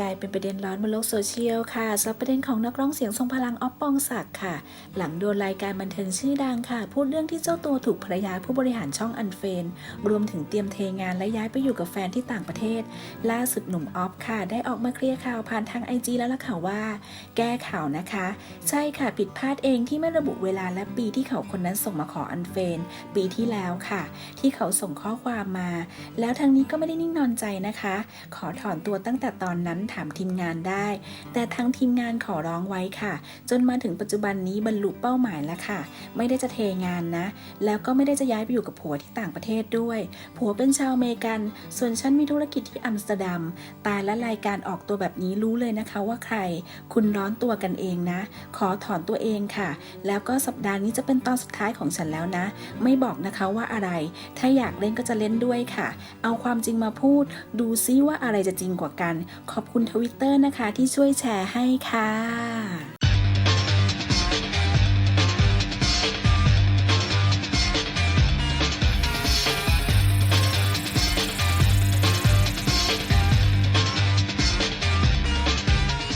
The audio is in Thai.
กลายเป็นประเด็นร้อนบนโลกโซเชียลค่ะสำหรับประเด็นของนักร้องเสียงทรงพลังออฟปองศักดิ์ค่ะ หลังโดนรายการบันเทิงชื่อดังค่ะ พูดเรื่องที่เจ้าตัวถูกภรรยาผู้บริหารช่องอันเฟน รวมถึงเตรียมเทงานและย้ายไปอยู่กับแฟนที่ต่างประเทศ ล่าสุดหนุ่มออฟค่ะ ได้ออกมาเคลียร์ข่าวผ่านทางไอจีแล้วล่ะค่ะว่า แก้ข่าวนะคะ ใช่ค่ะผิดพลาดเองที่ไม่ระบุเวลาและปีที่เขาคนนั้นส่งมาขออันเฟน ปีที่แล้วค่ะ ที่เขาส่งข้อความมา แล้วทางนี้ก็ไม่ได้นิ่งนอนใจนะคะ ขอถอนตัวตั้งแต่ตอนนั้นถามทีมงานได้ แต่ทางทีมงานขอร้องไว้ค่ะ จนมาถึงปัจจุบันนี้บรรลุเป้าหมายแล้วค่ะ ไม่ได้จะเทงานนะ แล้วก็ไม่ได้จะย้ายไปอยู่กับผัวที่ต่างประเทศด้วย ผัวเป็นชาวอเมริกัน ส่วนฉันมีธุรกิจที่อัมสเตอร์ดัม ตายและรายการออกตัวแบบนี้รู้เลยนะคะว่าใคร คุณร้อนตัวกันเองนะ ขอถอนตัวเองค่ะ แล้วก็สัปดาห์นี้จะเป็นตอนสุดท้ายของฉันแล้วนะ ไม่บอกนะคะว่าอะไร ถ้าอยากเล่นก็จะเล่นด้วยค่ะ เอาความจริงมาพูด ดูซิว่าอะไรจะจริงกว่ากัน ขอบคุณทวิตเตอร์นะคะที่ช่วยแชร์ให้ค่ะ